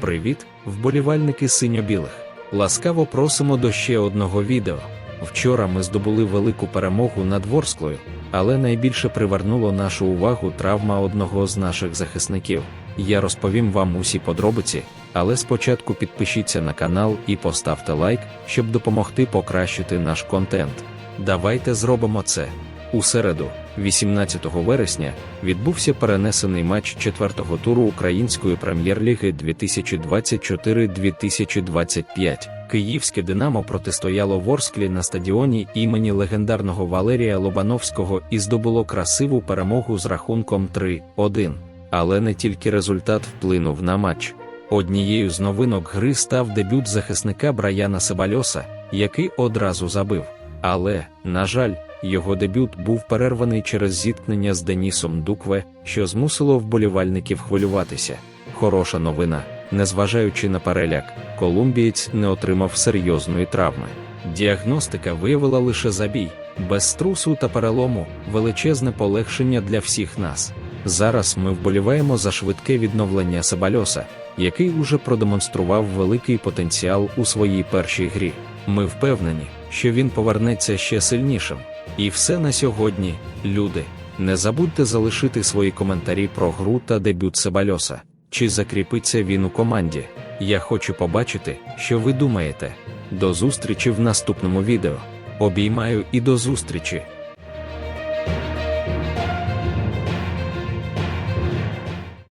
Привіт, вболівальники синьо-білих! Ласкаво просимо до ще одного відео. Вчора ми здобули велику перемогу над Ворсклою, але найбільше привернуло нашу увагу травма одного з наших захисників. Я розповім вам усі подробиці, але спочатку підпишіться на канал і поставте лайк, щоб допомогти покращити наш контент. Давайте зробимо це. У середу, 18 вересня, відбувся перенесений матч четвертого туру Української прем'єр-ліги 2024-2025. Київське Динамо протистояло Ворсклі на стадіоні імені легендарного Валерія Лобановського і здобуло красиву перемогу з рахунком 3-1. Але не тільки результат вплинув на матч. Однією з новинок гри став дебют захисника Браяна Себальоса, який одразу забив. Але, на жаль, його дебют був перерваний через зіткнення з Денісом Дукве, що змусило вболівальників хвилюватися. Хороша новина. Незважаючи на переляк, колумбієць не отримав серйозної травми. Діагностика виявила лише забій, без струсу та перелому, величезне полегшення для всіх нас. Зараз ми вболіваємо за швидке відновлення Сабальоса, який уже продемонстрував великий потенціал у своїй першій грі. Ми впевнені, що він повернеться ще сильнішим. І все на сьогодні, люди. Не забудьте залишити свої коментарі про гру та дебют Себальоса. Чи закріпиться він у команді? Я хочу побачити, що ви думаєте. До зустрічі в наступному відео. Обіймаю і до зустрічі!